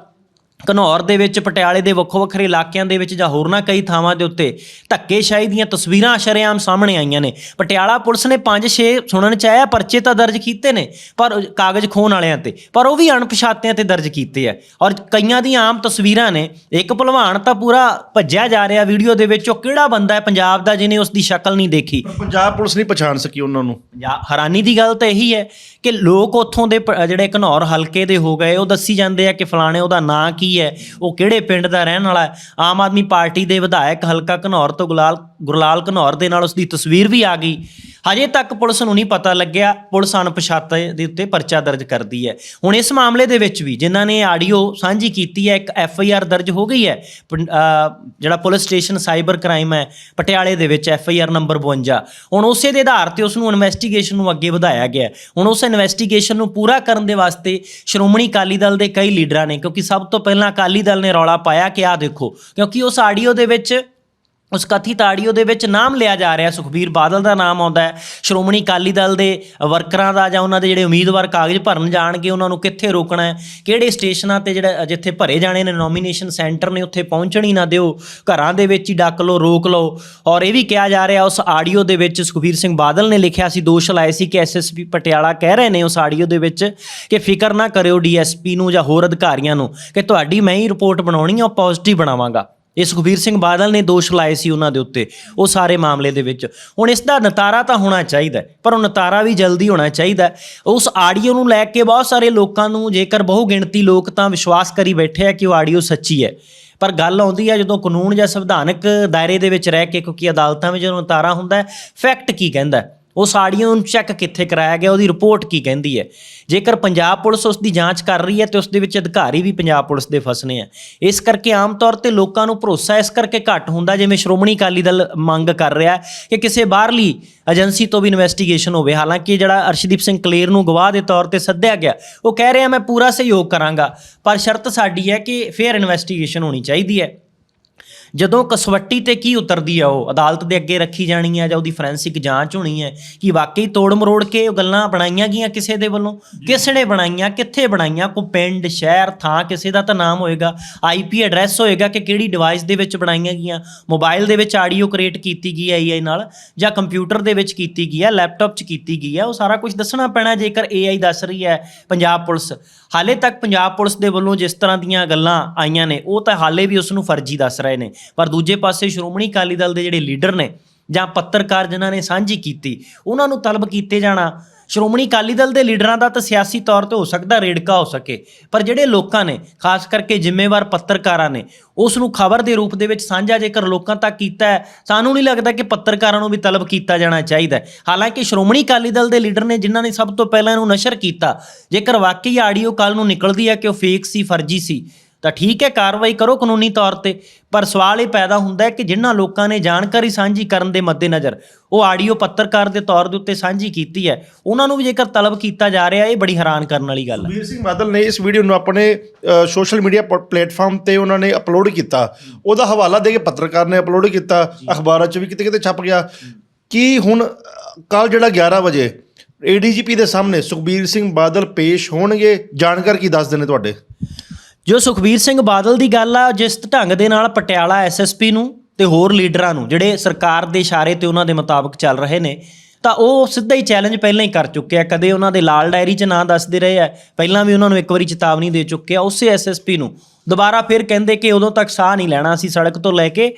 ਘਨੌਰ ਦੇ ਵਿੱਚ ਪਟਿਆਲੇ ਦੇ ਵੱਖੋ ਵੱਖਰੇ ਇਲਾਕਿਆਂ ਦੇ ਵਿੱਚ ਜਾਂ ਹੋਰਨਾਂ ਕਈ ਥਾਵਾਂ ਦੇ ਉੱਤੇ ਧੱਕੇਸ਼ਾਹੀ ਦੀਆਂ ਤਸਵੀਰਾਂ ਸ਼ਰੇਆਮ ਸਾਹਮਣੇ ਆਈਆਂ ਨੇ। ਪਟਿਆਲਾ ਪੁਲਿਸ ਨੇ 5-6 ਸੁਣਨ ਚ ਆਇਆ ਪਰਚੇ ਤਾਂ ਦਰਜ ਕੀਤੇ ਨੇ ਪਰ ਕਾਗਜ਼ ਖੋਣ ਵਾਲਿਆਂ ਤੇ ਪਰ ਉਹ ਵੀ ਅਣਪਛਾਤਿਆਂ ਤੇ ਦਰਜ ਕੀਤੇ ਆ। ਔਰ ਕਈਆਂ ਦੀਆਂ ਆਮ ਤਸਵੀਰਾਂ ਨੇ ਇੱਕ ਭਲਵਾਨ ਤਾਂ ਪੂਰਾ ਭੱਜਿਆ ਜਾ ਰਿਹਾ ਵੀਡੀਓ ਦੇ ਵਿੱਚ ਉਹ ਕਿਹੜਾ ਬੰਦਾ ਹੈ ਪੰਜਾਬ ਦਾ ਜਿਹਨੇ ਉਸ ਦੀ ਸ਼ਕਲ ਨਹੀਂ ਦੇਖੀ? ਪੰਜਾਬ ਪੁਲਿਸ ਨਹੀਂ ਪਛਾਣ ਸਕੀ ਉਹਨਾਂ ਨੂੰ। ਹੈਰਾਨੀ ਦੀ ਗੱਲ ਤਾਂ ਇਹੀ ਹੈ ਕਿ ਲੋਕ ਉੱਥੋਂ ਦੇ ਜਿਹੜੇ ਘਨੌਰ ਹਲਕੇ ਦੇ ਹੋ ਗਏ ਉਹ ਦੱਸੀ ਜਾਂਦੇ ਆ ਕਿ ਫਲਾਣੇ ਉਹਦਾ ਨਾਂ ਕੀ ਹੈ। ਉਹ ਕਿਹੜੇ ਪਿੰਡ ਦਾ ਰਹਿਣ ਵਾਲਾ ਹੈ? ਆਮ ਆਦਮੀ ਪਾਰਟੀ ਦੇ ਵਿਧਾਇਕ ਹਲਕਾ ਘਨੌਰ ਤੋਂ ਗੁਲਾਲ ਗੁਰਲਾਲ ਘਨੌਰ ਦੇ ਨਾਲ ਉਸ ਦੀ ਤਸਵੀਰ ਵੀ ਆ ਗਈ। ਹਜੇ ਤੱਕ ਪੁਲਿਸ ਨੂੰ ਨਹੀਂ ਪਤਾ ਲੱਗਿਆ। ਪੁਲਿਸ ਅਣਪਛਾਤੇ ਦੇ ਉੱਤੇ ਪਰਚਾ ਦਰਜ ਕਰਦੀ ਹੈ। ਹੁਣ ਇਸ ਮਾਮਲੇ ਦੇ ਵਿੱਚ ਵੀ ਜਿਨ੍ਹਾਂ ਨੇ ਆਡੀਓ ਸਾਂਝੀ ਕੀਤੀ ਹੈ, ਇੱਕ ਐਫ ਆਈ ਆਰ ਦਰਜ ਹੋ ਗਈ ਹੈ। ਪੰ- ਜਿਹੜਾ ਪੁਲਿਸ ਸਟੇਸ਼ਨ ਸਾਈਬਰ ਕ੍ਰਾਈਮ ਹੈ, ਪਟਿਆਲੇ ਦੇ ਵਿੱਚ ਐਫ ਆਈ ਆਰ ਨੰਬਰ 52 ਹੁਣ ਉਸੇ ਦੇ ਆਧਾਰ ਤੇ ਉਸ ਨੂੰ ਇਨਵੈਸਟੀਗੇਸ਼ਨ ਨੂੰ ਅੱਗੇ ਵਧਾਇਆ ਗਿਆ। ਹੁਣ ਉਸ ਇਨਵੈਸਟੀਗੇਸ਼ਨ ਨੂੰ ਪੂਰਾ ਕਰਨ ਦੇ ਵਾਸਤੇ ਸ਼੍ਰੋਮਣੀ ਅਕਾਲੀ ਦਲ ਦੇ ਕਈ ਲੀਡਰਾਂ ਨੇ, ਕਿਉਂਕਿ ਸਭ ਤੋਂ ਪਹਿਲਾਂ ਅਕਾਲੀ ਦਲ ਨੇ ਰੌਲਾ ਪਾਇਆ ਕਿ ਆਹ ਦੇਖੋ ਕਿਉਂਕਿ ਉਸ ਆਡੀਓ ਦੇ ਵਿੱਚ ਉਸ ਕਥਿਤ ਆਡੀਓ ਦੇ ਵਿੱਚ ਨਾਮ ਲਿਆ ਜਾ ਰਿਹਾ, ਸੁਖਬੀਰ ਬਾਦਲ ਦਾ ਨਾਮ ਆਉਂਦਾ ਹੈ, ਸ਼੍ਰੋਮਣੀ ਅਕਾਲੀ ਦਲ ਦੇ ਵਰਕਰਾਂ ਦਾ ਜਾਂ ਉਹਨਾਂ ਦੇ ਜਿਹੜੇ ਉਮੀਦਵਾਰ ਕਾਗਜ਼ ਭਰਨ ਜਾਣਗੇ, ਉਹਨਾਂ ਨੂੰ ਕਿੱਥੇ ਰੋਕਣਾ ਹੈ, ਕਿਹੜੇ ਸਟੇਸ਼ਨਾਂ ਤੇ ਜਿਹੜਾ ਜਿੱਥੇ ਭਰੇ ਜਾਣੇ ਨੇ ਨੋਮੀਨੇਸ਼ਨ ਸੈਂਟਰ ਨੇ, ਉੱਥੇ ਪਹੁੰਚਣ ਹੀ ਨਾ ਦਿਓ, ਘਰਾਂ ਦੇ ਵਿੱਚ ਹੀ ਡੱਕ ਲਓ, ਰੋਕ ਲਓ। ਔਰ ਇਹ ਵੀ ਕਿਹਾ ਜਾ ਰਿਹਾ, ਉਸ ਆਡੀਓ ਦੇ ਵਿੱਚ ਸੁਖਬੀਰ ਸਿੰਘ ਬਾਦਲ ਨੇ ਲਿਖਿਆ ਸੀ, ਦੋਸ਼ ਲਾਏ ਸੀ ਕਿ ਐਸਐਸਪੀ ਪਟਿਆਲਾ ਕਹਿ ਰਹੇ ਨੇ ਉਸ ਆਡੀਓ ਦੇ ਵਿੱਚ ਕਿ ਫਿਕਰ ਨਾ ਕਰਿਓ ਡੀਐਸਪੀ ਨੂੰ ਜਾਂ ਹੋਰ ਅਧਿਕਾਰੀਆਂ ਨੂੰ ਕਿ ਤੁਹਾਡੀ ਮੈਂ ਹੀ ਰਿਪੋਰਟ ਬਣਾਉਣੀ ਹੈ ਉਹ ਪੋਜ਼ਿਟਿਵ ਬਣਾਵਾਂਗਾ। ਇਹ ਸੁਖਬੀਰ ਸਿੰਘ ਬਾਦਲ ਨੇ ਦੋਸ਼ ਲਾਏ ਸੀ ਉਹਨਾਂ ਦੇ ਉੱਤੇ, ਉਹ ਸਾਰੇ ਮਾਮਲੇ ਦੇ ਵਿੱਚ। ਹੁਣ ਇਸ ਦਾ ਨਤਾਰਾ ਤਾਂ ਹੋਣਾ ਚਾਹੀਦਾ ਪਰ ਉਹ ਨਤਾਰਾ ਵੀ ਜਲਦੀ ਹੋਣਾ ਚਾਹੀਦਾ ਉਸ ਆਡੀਓ ਨੂੰ ਲੈ ਕੇ ਬਹੁਤ ਸਾਰੇ ਲੋਕਾਂ ਨੂੰ ਜੇਕਰ ਬਹੁ ਗਿਣਤੀ ਲੋਕ ਤਾਂ ਵਿਸ਼ਵਾਸ ਕਰੀ ਬੈਠੇ ਆ ਕਿ ਉਹ ਆਡੀਓ ਸੱਚੀ ਹੈ। ਪਰ ਗੱਲ ਆਉਂਦੀ ਹੈ ਜਦੋਂ ਕਾਨੂੰਨ ਜਾਂ ਸੰਵਿਧਾਨਕ ਦਾਇਰੇ ਦੇ ਵਿੱਚ ਰਹਿ ਕੇ, ਕਿਉਂਕਿ ਅਦਾਲਤਾਂ ਵਿੱਚ ਜਦੋਂ ਨਤਾਰਾ ਹੁੰਦਾ ਹੈ, ਫੈਕਟ ਕੀ ਕਹਿੰਦਾ ਹੈ? ਉਹ ਆਡੀਓ ਨੂੰ ਚੈੱਕ ਕਿੱਥੇ ਕਰਾਇਆ ਗਿਆ, ਉਹਦੀ ਰਿਪੋਰਟ ਕੀ ਕਹਿੰਦੀ ਹੈ। ਜੇਕਰ ਪੰਜਾਬ ਪੁਲਿਸ ਉਸ ਦੀ ਜਾਂਚ ਕਰ ਰਹੀ ਹੈ, ਤੇ ਉਸ ਦੇ ਵਿੱਚ ਅਧਿਕਾਰੀ ਵੀ ਪੰਜਾਬ ਪੁਲਿਸ ਦੇ ਫਸਨੇ ਆ। ਇਸ ਕਰਕੇ ਆਮ ਤੌਰ ਤੇ ਲੋਕਾਂ ਨੂੰ ਭਰੋਸਾ ਇਸ ਕਰਕੇ ਘੱਟ ਹੁੰਦਾ, ਜਿਵੇਂ ਸ਼੍ਰੋਮਣੀ ਅਕਾਲੀ ਦਲ ਮੰਗ ਕਰ ਰਿਹਾ ਕਿ ਕਿਸੇ ਬਾਹਰਲੀ ਏਜੰਸੀ ਤੋਂ ਵੀ ਇਨਵੈਸਟੀਗੇਸ਼ਨ ਹੋਵੇ। ਹਾਲਾਂਕਿ ਜਿਹੜਾ ਅਰਸ਼ਦੀਪ ਸਿੰਘ ਕਲੇਰ ਨੂੰ ਗਵਾਹ ਦੇ ਤੌਰ ਤੇ ਸੱਦਿਆ ਗਿਆ, ਉਹ ਕਹਿ ਰਿਹਾ, ਮੈਂ ਪੂਰਾ ਸਹਿਯੋਗ ਕਰਾਂਗਾ। ਪਰ ਸ਼ਰਤ ਸਾਡੀ ਹੈ ਕਿ ਫੇਅਰ ਇਨਵੈਸਟੀਗੇਸ਼ਨ ਹੋਣੀ ਚਾਹੀਦੀ ਹੈ। ਜਦੋਂ ਕਸਵੱਟੀ ਤੇ ਕੀ ਉਤਰਦੀ ਆ ਉਹ? ਅਦਾਲਤ ਦੇ ਅੱਗੇ ਰੱਖੀ ਜਾਣੀ ਹੈ ਜਾਂ ਉਹਦੀ ਫੋਰੈਂਸਿਕ ਜਾਂਚ ਹੋਣੀ ਹੈ ਕਿ ਵਾਕਈ ਤੋੜ ਮਰੋੜ ਕੇ ਉਹ ਗੱਲਾਂ ਬਣਾਈਆਂ ਗਈਆਂ ਕਿਸੇ ਦੇ ਵੱਲੋਂ? ਕਿਸ ਨੇ ਬਣਾਈਆਂ? ਕਿੱਥੇ ਬਣਾਈਆਂ? ਕੋ ਪਿੰਡ ਸ਼ਹਿਰ ਥਾਂ ਕਿਸੇ ਦਾ ਤਾਂ ਨਾਮ ਹੋਏਗਾ? ਆਈਪੀ ਐਡਰੈਸ ਹੋਏਗਾ ਕਿ ਕਿਹੜੀ ਡਿਵਾਈਸ ਦੇ ਵਿੱਚ ਬਣਾਈਆਂ ਗਈਆਂ? ਮੋਬਾਈਲ ਦੇ ਵਿੱਚ ਆਡੀਓ ਕ੍ਰੀਏਟ ਕੀਤੀ ਗਈ ਹੈ AI ਨਾਲ ਜਾਂ ਕੰਪਿਊਟਰ ਦੇ ਵਿੱਚ ਕੀਤੀ ਗਈ ਹੈ ਲੈਪਟਾਪ 'ਚ ਕੀਤੀ ਗਈ ਹੈ ਉਹ ਸਾਰਾ ਕੁਝ ਦੱਸਣਾ ਪੈਣਾ ਜੇਕਰ AI ਦੱਸ ਰਹੀ ਹੈ ਪੰਜਾਬ ਪੁਲਿਸ। ਹਾਲੇ ਤੱਕ ਪੰਜਾਬ ਪੁਲਿਸ ਦੇ ਵੱਲੋਂ ਜਿਸ ਤਰ੍ਹਾਂ ਦੀਆਂ ਗੱਲਾਂ ਆਈਆਂ ਨੇ, ਉਹ ਤਾਂ ਹਾਲੇ ਵੀ ਉਸ ਨੂੰ ਫਰਜ਼ੀ ਦੱਸ ਰਹੇ ਨੇ। ਪਰ ਦੂਜੇ ਪਾਸੇ ਸ਼੍ਰੋਮਣੀ ਅਕਾਲੀ ਦਲ ਦੇ ਜਿਹੜੇ ਲੀਡਰ ਨੇ ਜਾਂ ਪੱਤਰਕਾਰ ਜਿਨ੍ਹਾਂ ਨੇ ਸਾਂਝੀ ਕੀਤੀ, ਉਹਨਾਂ ਨੂੰ ਤਲਬ ਕੀਤੇ ਜਾਣਾ ਸ਼੍ਰੋਮਣੀ ਅਕਾਲੀ ਦਲ ਦੇ ਲੀਡਰਾਂ ਦਾ ਤਾਂ ਸਿਆਸੀ ਤੌਰ ਤੇ ਹੋ ਸਕਦਾ ਰੇੜਕਾ ਹੋ ਸਕੇ, ਪਰ ਜਿਹੜੇ ਲੋਕਾਂ ਨੇ, ਖਾਸ ਕਰਕੇ ਜ਼ਿੰਮੇਵਾਰ ਪੱਤਰਕਾਰਾਂ ਨੇ, ਉਸ ਨੂੰ ਖਬਰ ਦੇ ਰੂਪ ਦੇ ਵਿੱਚ ਸਾਂਝਾ ਜੇਕਰ ਲੋਕਾਂ ਤੱਕ ਕੀਤਾ ਹੈ, ਸਾਨੂੰ ਨਹੀਂ ਲੱਗਦਾ ਕਿ ਪੱਤਰਕਾਰਾਂ ਨੂੰ ਵੀ ਤਲਬ ਕੀਤਾ ਜਾਣਾ ਚਾਹੀਦਾ ਹਾਲਾਂਕਿ ਸ਼੍ਰੋਮਣੀ ਅਕਾਲੀ ਦਲ ਦੇ ਲੀਡਰ ਨੇ ਜਿਨ੍ਹਾਂ ਨੇ ਸਭ ਤੋਂ ਪਹਿਲਾਂ ਇਹਨੂੰ ਨਸ਼ਰ ਕੀਤਾ, ਜੇਕਰ ਵਾਕਈ ਆਡੀਓ ਕੱਲ ਨੂੰ ਨਿਕਲਦੀ ਹੈ ਕਿ ਉਹ ਫੇਕ ਸੀ, ਫਰਜ਼ੀ ਸੀ ਤਾਂ ਠੀਕ ਹੈ ਕਾਰਵਾਈ ਕਰੋ ਕਾਨੂੰਨੀ ਤੌਰ ਤੇ। ਪਰ ਸਵਾਲ ਇਹ ਪੈਦਾ ਹੁੰਦਾ ਹੈ ਕਿ ਜਿਨ੍ਹਾਂ ਲੋਕਾਂ ਨੇ ਜਾਣਕਾਰੀ ਸਾਂਝੀ ਕਰਨ ਦੇ ਮੱਦੇਨਜ਼ਰ ਉਹ ਆਡੀਓ ਪੱਤਰਕਾਰ ਦੇ ਤੌਰ ਦੇ ਉੱਤੇ ਸਾਂਝੀ ਕੀਤੀ ਹੈ ਉਹਨਾਂ ਨੂੰ ਵੀ ਜੇਕਰ ਤਲਬ ਕੀਤਾ ਜਾ ਰਿਹਾ ਇਹ ਬੜੀ ਹੈਰਾਨ ਕਰਨ ਵਾਲੀ ਗੱਲ ਹੈ। ਵੀਰ ਸਿੰਘ ਬਾਦਲ ਨੇ ਇਸ ਵੀਡੀਓ ਨੂੰ ਆਪਣੇ ਸੋਸ਼ਲ ਮੀਡੀਆ ਪਲੇਟਫਾਰਮ ਤੇ ਉਹਨਾਂ ਨੇ ਅਪਲੋਡ ਕੀਤਾ। ਉਹਦਾ ਹਵਾਲਾ ਦੇ ਕੇ ਪੱਤਰਕਾਰ ਨੇ ਅਪਲੋਡ ਕੀਤਾ ਅਖਬਾਰਾਂ 'ਚ ਵੀ ਕਿਤੇ ਕਿਤੇ ਛਪ ਗਿਆ। ਕਿ ਹੁਣ ਕੱਲ ਜਿਹੜਾ 11 ਵਜੇ ਏਡੀਜੀਪੀ ਦੇ ਸਾਹਮਣੇ ਸੁਖਬੀਰ ਸਿੰਘ ਬਾਦਲ ਪੇਸ਼ ਹੋਣਗੇ ਜਾਣਕਾਰ ਕੀ ਦੱਸਦੇ ਨੇ ਤੁਹਾਡੇ? ਜੋ ਸੁਖਬੀਰ ਸਿੰਘ ਬਾਦਲ ਦੀ ਗੱਲ ਆ, ਜਿਸ ਢੰਗ ਦੇ ਨਾਲ ਪਟਿਆਲਾ ਐਸਐਸਪੀ ਨੂੰ ਤੇ ਹੋਰ ਲੀਡਰਾਂ ਨੂੰ, ਜਿਹੜੇ ਸਰਕਾਰ ਦੇ ਇਸ਼ਾਰੇ ਤੇ ਉਹਨਾਂ ਦੇ ਮੁਤਾਬਕ ਚੱਲ ਰਹੇ ਨੇ, ਤਾਂ ਉਹ ਸਿੱਧਾ ਹੀ ਚੈਲੰਜ ਪਹਿਲਾਂ ਹੀ ਕਰ ਚੁੱਕੇ ਆ। ਕਦੇ ਉਹਨਾਂ ਦੇ ਲਾਲ ਡਾਇਰੀ 'ਚ ਨਾਂ ਦੱਸਦੇ ਰਹੇ ਆ, ਪਹਿਲਾਂ ਵੀ ਉਹਨਾਂ ਨੂੰ ਇੱਕ ਵਾਰੀ ਚੇਤਾਵਨੀ ਦੇ ਚੁੱਕੇ ਆ, ਉਸੇ ਐਸਐਸਪੀ ਨੂੰ। ਦੁਬਾਰਾ ਫਿਰ ਕਹਿੰਦੇ ਕਿ ਉਦੋਂ ਤੱਕ ਸਾਹ ਨਹੀਂ ਲੈਣਾ ਸੀ ਸੜਕ ਤੋਂ ਲੈ ਕੇ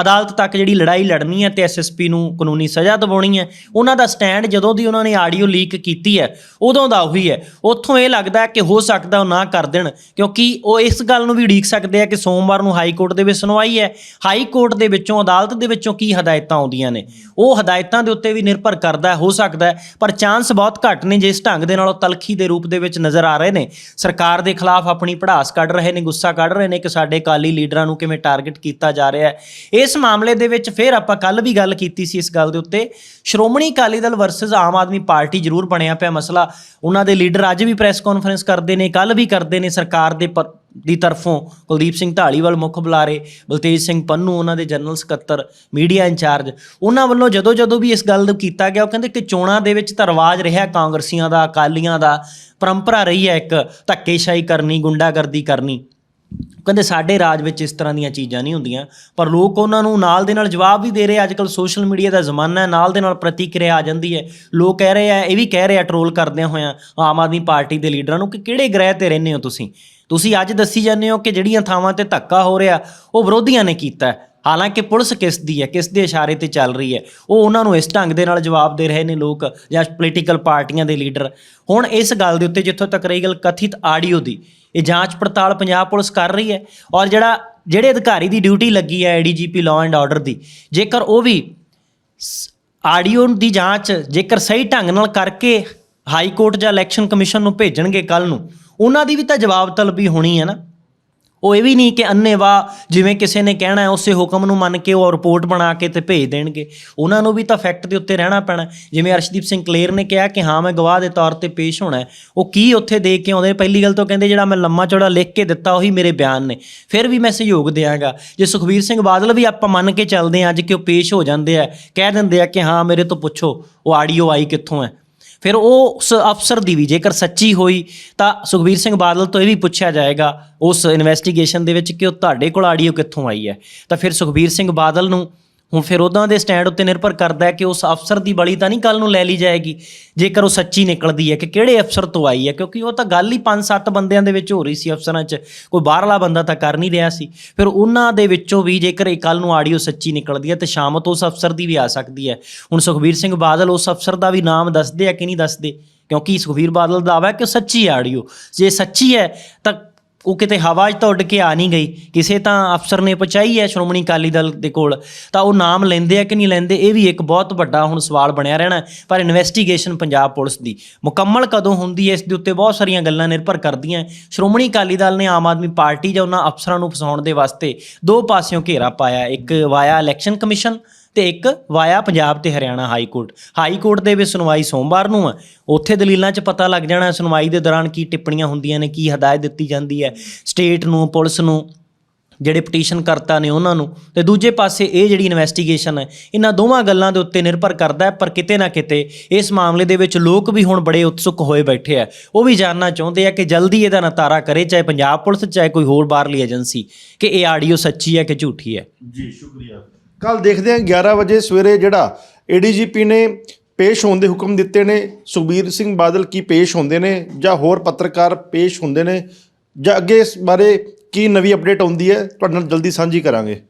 ਅਦਾਲਤ ਤੱਕ ਜਿਹੜੀ ਲੜਾਈ ਲੜਨੀ ਹੈ ਤੇ ਐਸਐਸਪੀ ਨੂੰ ਕਾਨੂੰਨੀ ਸਜ਼ਾ ਦਿਵਾਉਣੀ ਹੈ, ਉਹਨਾਂ ਦਾ ਸਟੈਂਡ ਜਦੋਂ ਦੀ ਉਹਨਾਂ ਨੇ ਆਡੀਓ ਲੀਕ ਕੀਤੀ ਹੈ, ਉਦੋਂ ਦਾ ਉਹੀ ਹੈ। ਉੱਥੋਂ ਇਹ ਲੱਗਦਾ ਕਿ ਹੋ ਸਕਦਾ ਉਹ ਨਾ ਕਰ ਦੇਣ, ਕਿਉਂਕਿ ਉਹ ਇਸ ਗੱਲ ਨੂੰ ਵੀ ਉਡੀਕ ਸਕਦੇ ਆ ਕਿ ਸੋਮਵਾਰ ਨੂੰ ਹਾਈ ਕੋਰਟ ਦੇ ਵਿੱਚ ਸੁਣਵਾਈ ਹੈ। ਹਾਈ ਕੋਰਟ ਦੇ ਵਿੱਚੋਂ, ਅਦਾਲਤ ਦੇ ਵਿੱਚੋਂ ਕੀ ਹਦਾਇਤਾਂ ਆਉਂਦੀਆਂ ਨੇ? ਉਹ ਹਦਾਇਤਾਂ ਦੇ ਉੱਤੇ ਵੀ ਨਿਰਭਰ ਕਰਦਾ, ਹੋ ਸਕਦਾ ਪਰ ਚਾਂਸ ਬਹੁਤ ਘੱਟ ਨੇ ਜਿਸ ਢੰਗ ਦੇ ਨਾਲ ਉਹ ਤਲਖੀ ਦੇ ਰੂਪ ਦੇ ਵਿੱਚ ਨਜ਼ਰ ਆ ਰਹੇ ਨੇ। ਸਰਕਾਰ ਦੇ ਖਿਲਾਫ ਆਪਣੀ ਪੜਾਸ ਕੱਢ ਰਹੇ ਨੇ, ਗੁੱਸਾ ਕੱਢ ਰਹੇ ਨੇ ਕਿ ਸਾਡੇ ਕਾਲੀ ਲੀਡਰਾਂ ਨੂੰ ਕਿਵੇਂ ਟਾਰਗੇਟ ਕੀਤਾ ਜਾ ਰਿਹਾ ਹੈ। ਇਸ ਮਾਮਲੇ ਦੇ ਵਿੱਚ ਫਿਰ ਆਪਾਂ ਕੱਲ ਵੀ ਗੱਲ ਕੀਤੀ ਸੀ ਇਸ ਗੱਲ ਦੇ ਉੱਤੇ। ਸ਼੍ਰੋਮਣੀ ਅਕਾਲੀ ਦਲ ਵਰਸਸ ਆਮ ਆਦਮੀ ਪਾਰਟੀ ਜ਼ਰੂਰ ਬਣਿਆ ਪਿਆ ਮਸਲਾ। ਉਹਨਾਂ ਦੇ ਲੀਡਰ ਅੱਜ ਵੀ ਪ੍ਰੈਸ ਕਾਨਫਰੰਸ ਕਰਦੇ ਨੇ ਕੱਲ ਵੀ ਕਰਦੇ ਨੇ ਸਰਕਾਰ ਦੇ ਪਰ- ਦੀ ਤਰਫੋਂ। ਕੁਲਦੀਪ ਸਿੰਘ ਢਾਲੀਵਾਲ ਮੁੱਖ ਬੁਲਾਰੇ ਬਲਤੇਜ ਸਿੰਘ ਪੰਨੂ ਉਹਨਾਂ ਦੇ ਜਨਰਲ ਸਕੱਤਰ ਮੀਡੀਆ ਇੰਚਾਰਜ ਉਹਨਾਂ ਵੱਲੋਂ ਜਦੋਂ ਜਦੋਂ ਵੀ ਇਸ ਗੱਲ ਨੂੰ ਕੀਤਾ ਗਿਆ, ਉਹ ਕਹਿੰਦੇ ਕਿ ਚੋਣਾਂ ਦੇ ਵਿੱਚ ਤਾਂ ਰਿਵਾਜ ਰਿਹਾ ਕਾਂਗਰਸੀਆਂ ਦਾ, ਅਕਾਲੀਆਂ ਦਾ। ਪਰੰਪਰਾ ਰਹੀ ਹੈ ਇੱਕ, ਧੱਕੇਸ਼ਾਹੀ ਕਰਨੀ, ਗੁੰਡਾਗਰਦੀ ਕਰਨੀ। ਕਹਿੰਦੇ ਸਾਡੇ ਰਾਜ ਵਿੱਚ ਇਸ ਤਰ੍ਹਾਂ ਦੀਆਂ ਚੀਜ਼ਾਂ ਨਹੀਂ ਹੁੰਦੀਆਂ, ਪਰ ਲੋਕ ਉਹਨਾਂ ਨੂੰ ਨਾਲ ਦੇ ਨਾਲ ਜਵਾਬ ਵੀ ਦੇ ਰਹੇ ਅੱਜ ਕੱਲ ਸੋਸ਼ਲ ਮੀਡੀਆ ਦਾ ਜ਼ਮਾਨਾ ਹੈ, ਨਾਲ ਦੇ ਨਾਲ ਪ੍ਰਤੀਕਿਰਿਆ ਆ ਜਾਂਦੀ ਹੈ। ਲੋਕ ਕਹਿ ਰਹੇ ਆ, ਇਹ ਵੀ ਕਹਿ ਰਹੇ ਆ ਟਰੋਲ ਕਰਦਿਆਂ ਹੋਇਆਂ ਆਮ ਆਦਮੀ ਪਾਰਟੀ ਦੇ ਲੀਡਰਾਂ ਨੂੰ ਕਿ ਕਿਹੜੇ ਗ੍ਰਹਿ ਤੇ ਰਹਿੰਦੇ ਹੋ ਤੁਸੀਂ? ਤੁਸੀਂ ਅੱਜ ਦੱਸੀ ਜਾਂਦੇ ਹੋ ਕਿ ਜਿਹੜੀਆਂ ਥਾਵਾਂ ਤੇ ਧੱਕਾ ਹੋ ਰਿਹਾ, ਉਹ ਵਿਰੋਧੀਆਂ ਨੇ ਕੀਤਾ ਹਾਲਾਂਕਿ ਪੁਲਿਸ ਕਿਸ ਦੀ ਹੈ, ਕਿਸ ਦੇ ਇਸ਼ਾਰੇ ਤੇ ਚੱਲ ਰਹੀ ਹੈ, ਉਹ ਉਹਨਾਂ ਨੂੰ ਇਸ ਢੰਗ ਦੇ ਨਾਲ ਜਵਾਬ ਦੇ ਰਹੇ ਨੇ ਲੋਕ ਜਾਂ ਪੋਲੀਟੀਕਲ ਪਾਰਟੀਆਂ ਦੇ ਲੀਡਰ ਹੁਣ ਇਸ ਗੱਲ ਦੇ ਉੱਤੇ ਜਿੱਥੋਂ ਤੱਕ ਰਹੀ ਗੱਲ ਕਥਿਤ ਆਡੀਓ ਦੀ, ਇਹ ਜਾਂਚ ਪੜਤਾਲ ਪੰਜਾਬ ਪੁਲਿਸ ਕਰ ਰਹੀ ਹੈ ਔਰ ਜਿਹੜਾ, ਜਿਹੜੇ ਅਧਿਕਾਰੀ ਦੀ ਡਿਊਟੀ ਲੱਗੀ ਹੈ ਏਡੀਜੀਪੀ ਲਾਅ ਐਂਡ ਆਰਡਰ ਦੀ, ਜੇਕਰ ਉਹ ਵੀ ਆਡੀਓ ਦੀ ਜਾਂਚ ਜੇਕਰ ਸਹੀ ਢੰਗ ਨਾਲ ਕਰਕੇ ਹਾਈ ਕੋਰਟ ਜਾਂ ਇਲੈਕਸ਼ਨ ਕਮਿਸ਼ਨ ਨੂੰ ਭੇਜਣਗੇ ਕੱਲ ਨੂੰ, ਉਹਨਾਂ ਦੀ ਵੀ ਤਾਂ ਜਵਾਬ ਤਲਬੀ ਹੋਣੀ ਹੈ ਨਾ। ਉਹ ਇਹ ਵੀ ਨਹੀਂ ਕਿ ਅੰਨੇਵਾ ਜਿਵੇਂ ਕਿਸੇ ਨੇ ਕਹਿਣਾ ਹੈ, ਉਸੇ ਹੁਕਮ ਨੂੰ ਮੰਨ ਕੇ ਉਹ ਰਿਪੋਰਟ ਬਣਾ ਕੇ ਤੇ ਭੇਜ ਦੇਣਗੇ। ਉਹਨਾਂ ਨੂੰ ਵੀ ਤਾਂ ਫੈਕਟ ਦੇ ਉੱਤੇ ਰਹਿਣਾ ਪੈਣਾ ਜਿਵੇਂ ਅਰਸ਼ਦੀਪ ਸਿੰਘ ਕਲੇਰ ਨੇ ਕਿਹਾ ਕਿ ਹਾਂ, ਮੈਂ ਗਵਾਹ ਦੇ ਤੌਰ ਤੇ ਪੇਸ਼ ਹੋਣਾ ਉਹ ਕੀ ਉੱਥੇ ਦੇ ਕੇ ਆਉਂਦੇ ਪਹਿਲੀ ਗੱਲ ਤਾਂ ਕਹਿੰਦੇ, ਜਿਹੜਾ ਮੈਂ ਲੰਮਾ ਚੌੜਾ ਲਿਖ ਕੇ ਦਿੱਤਾ, ਉਹੀ ਮੇਰੇ ਬਿਆਨ ਨੇ। ਫਿਰ ਵੀ ਮੈਂ ਸਹਿਯੋਗ ਦਿਆਂਗਾ। ਜੇ ਸੁਖਬੀਰ ਸਿੰਘ ਬਾਦਲ ਵੀ ਆਪਾਂ ਮੰਨ ਕੇ ਚੱਲਦੇ ਹਾਂ, ਅੱਜ ਕਿ ਉਹ ਪੇਸ਼ ਹੋ ਜਾਂਦੇ ਆ, ਕਹਿ ਦਿੰਦੇ ਆ ਕਿ ਹਾਂ, ਮੇਰੇ ਤੋਂ ਪੁੱਛੋ, ਉਹ ਆਡੀਓ ਆਈ ਕਿੱਥੋਂ ਹੈ? ਫਿਰ ਉਹ ਉਸ ਅਫਸਰ ਦੀ ਵੀ ਜੇਕਰ ਸੱਚੀ ਹੋਈ ਤਾਂ ਸੁਖਬੀਰ ਸਿੰਘ ਬਾਦਲ ਤੋਂ ਇਹ ਵੀ ਪੁੱਛਿਆ ਜਾਏਗਾ ਉਸ ਇਨਵੈਸਟੀਗੇਸ਼ਨ ਦੇ ਵਿੱਚ ਕਿ ਉਹ ਤੁਹਾਡੇ ਕੋਲ ਆਡੀਓ ਕਿੱਥੋਂ ਆਈ ਹੈ? ਤਾਂ ਫਿਰ ਸੁਖਬੀਰ ਸਿੰਘ ਬਾਦਲ ਨੂੰ ਹੁਣ ਫਿਰ ਉਹਨਾਂ ਦੇ ਸਟੈਂਡ ਉੱਤੇ ਨਿਰਭਰ ਕਰਦਾ ਹੈ ਕਿ ਉਸ ਅਫਸਰ ਦੀ ਬਲੀ ਤਾਂ ਨਹੀਂ ਕੱਲ ਨੂੰ ਲੈ ਲਈ ਜਾਏਗੀ, ਜੇਕਰ ਉਹ ਸੱਚੀ ਨਿਕਲਦੀ ਹੈ ਕਿ ਕਿਹੜੇ ਅਫਸਰ ਤੋਂ ਆਈ ਹੈ, ਕਿਉਂਕਿ ਉਹ ਤਾਂ ਗੱਲ ਹੀ 5-7 ਬੰਦਿਆਂ ਦੇ ਵਿੱਚ ਹੋ ਰਹੀ ਸੀ ਅਫਸਰਾਂ 'ਚ, ਕੋਈ ਬਾਹਰਲਾ ਬੰਦਾ ਤਾਂ ਕਰ ਨਹੀਂ ਰਿਹਾ ਸੀ। ਫਿਰ ਉਹਨਾਂ ਦੇ ਵਿੱਚੋਂ ਵੀ ਜੇਕਰ ਇਹ ਕੱਲ ਨੂੰ ਆਡੀਓ ਸੱਚੀ ਨਿਕਲਦੀ ਹੈ ਤੇ ਸ਼ਾਮਤ ਉਸ ਅਫਸਰ ਦੀ ਵੀ ਆ ਸਕਦੀ ਹੈ। ਹੁਣ ਸੁਖਬੀਰ ਸਿੰਘ ਬਾਦਲ ਉਸ ਅਫਸਰ ਦਾ ਵੀ ਨਾਮ ਦੱਸਦੇ ਆ ਕਿ ਨਹੀਂ ਦੱਸਦੇ? ਕਿਉਂਕਿ ਸੁਖਬੀਰ ਬਾਦਲ ਦਾ ਦਾਅਵਾ ਹੈ ਕਿ ਸੱਚੀ ਆਡੀਓ ਜੇ ਸੱਚੀ ਹੈ ਤਾਂ ਉਹ ਕਿਤੇ ਹਵਾ 'ਚ ਤਾਂ ਉੱਡ ਕੇ ਆ ਨਹੀਂ ਗਈ। ਕਿਸੇ ਤਾਂ ਅਫਸਰ ਨੇ ਪਹੁੰਚਾਈ ਹੈ ਸ਼੍ਰੋਮਣੀ ਅਕਾਲੀ ਦਲ ਦੇ ਕੋਲ। ਤਾਂ ਉਹ ਨਾਮ ਲੈਂਦੇ ਆ ਕਿ ਨਹੀਂ ਲੈਂਦੇ, ਇਹ ਵੀ ਇੱਕ ਬਹੁਤ ਵੱਡਾ ਹੁਣ ਸਵਾਲ ਬਣਿਆ ਰਹਿਣਾ ਪਰ ਇਨਵੈਸਟੀਗੇਸ਼ਨ ਪੰਜਾਬ ਪੁਲਿਸ ਦੀ। ਮੁਕੰਮਲ ਕਦੋਂ ਹੁੰਦੀ ਹੈ, ਇਸ ਦੇ ਉੱਤੇ ਬਹੁਤ ਸਾਰੀਆਂ ਗੱਲਾਂ ਨਿਰਭਰ ਕਰਦੀਆਂ ਸ਼੍ਰੋਮਣੀ ਅਕਾਲੀ ਦਲ ਨੇ ਆਮ ਆਦਮੀ ਪਾਰਟੀ ਜਾਂ ਉਹਨਾਂ ਅਫਸਰਾਂ ਨੂੰ ਫਸਾਉਣ ਦੇ ਵਾਸਤੇ ਦੋ ਪਾਸਿਓਂ ਘੇਰਾ ਪਾਇਆ ਇੱਕ ਵਾਇਆ ਇਲੈਕਸ਼ਨ ਕਮਿਸ਼ਨ ਤੇ ਇੱਕ ਵਾਇਆ ਪੰਜਾਬ ਤੇ Haryana high court. High court ਦੇ ਵਿੱਚ ਸੁਣਵਾਈ ਸੋਮਵਾਰ ਨੂੰ ਹੈ ਉੱਥੇ ਦਲੀਲਾਂ 'ਚ ਪਤਾ ਲੱਗ ਜਾਣਾ ਸੁਣਵਾਈ ਦੇ ਦੌਰਾਨ ਕੀ ਟਿੱਪਣੀਆਂ ਹੁੰਦੀਆਂ ਨੇ, ਕੀ ਹਦਾਇਤ ਦਿੱਤੀ ਜਾਂਦੀ ਹੈ। ਸਟੇਟ ਨੂੰ, ਪੁਲਿਸ ਨੂੰ, ਜਿਹੜੇ ਪਟੀਸ਼ਨ ਕਰਤਾ ਨੇ ਉਹਨਾਂ ਨੂੰ। ਤੇ ਦੂਜੇ ਪਾਸੇ ਇਹ ਜਿਹੜੀ ਇਨਵੈਸਟੀਗੇਸ਼ਨ ਹੈ, ਇਹਨਾਂ ਦੋਵਾਂ ਗੱਲਾਂ ਦੇ ਉੱਤੇ ਨਿਰਭਰ ਕਰਦਾ ਹੈ। ਪਰ ਕਿਤੇ ਨਾ ਕਿਤੇ ਇਸ ਮਾਮਲੇ ਦੇ ਵਿੱਚ ਲੋਕ ਵੀ ਹੁਣ ਬੜੇ ਉਤਸੁਕ ਹੋਏ ਬੈਠੇ ਆ। ਉਹ ਵੀ ਜਾਣਨਾ ਚਾਹੁੰਦੇ ਆ ਕਿ ਜਲਦੀ ਇਹਦਾ ਨਤਾਰਾ ਕਰੇ, ਚਾਹੇ ਪੰਜਾਬ ਪੁਲਿਸ, ਚਾਹੇ ਕੋਈ ਹੋਰ ਬਾਹਰਲੀ ਏਜੰਸੀ, ਕਿ ਇਹ ਆਡੀਓ ਸੱਚੀ ਹੈ ਕਿ ਝੂਠੀ ਹੈ। ਜੀ, ਸ਼ੁਕਰੀਆ। ਕੱਲ ਦੇਖਦੇ ਹਾਂ 11 ਵਜੇ ਸਵੇਰੇ ਜਿਹੜਾ ਏਡੀਜੀਪੀ ਨੇ ਪੇਸ਼ ਹੋਣ ਦੇ ਹੁਕਮ ਦਿੱਤੇ ਨੇ, ਸੁਖਬੀਰ ਸਿੰਘ ਬਾਦਲ ਕੀ ਪੇਸ਼ ਹੁੰਦੇ ਨੇ ਜਾਂ ਹੋਰ ਪੱਤਰਕਾਰ ਪੇਸ਼ ਹੁੰਦੇ ਨੇ ਜਾਂ ਅੱਗੇ ਇਸ ਬਾਰੇ ਕੀ ਨਵੀਂ ਅਪਡੇਟ ਆਉਂਦੀ ਹੈ, ਤੁਹਾਡੇ ਨਾਲ ਜਲਦੀ ਸਾਂਝੀ ਕਰਾਂਗੇ।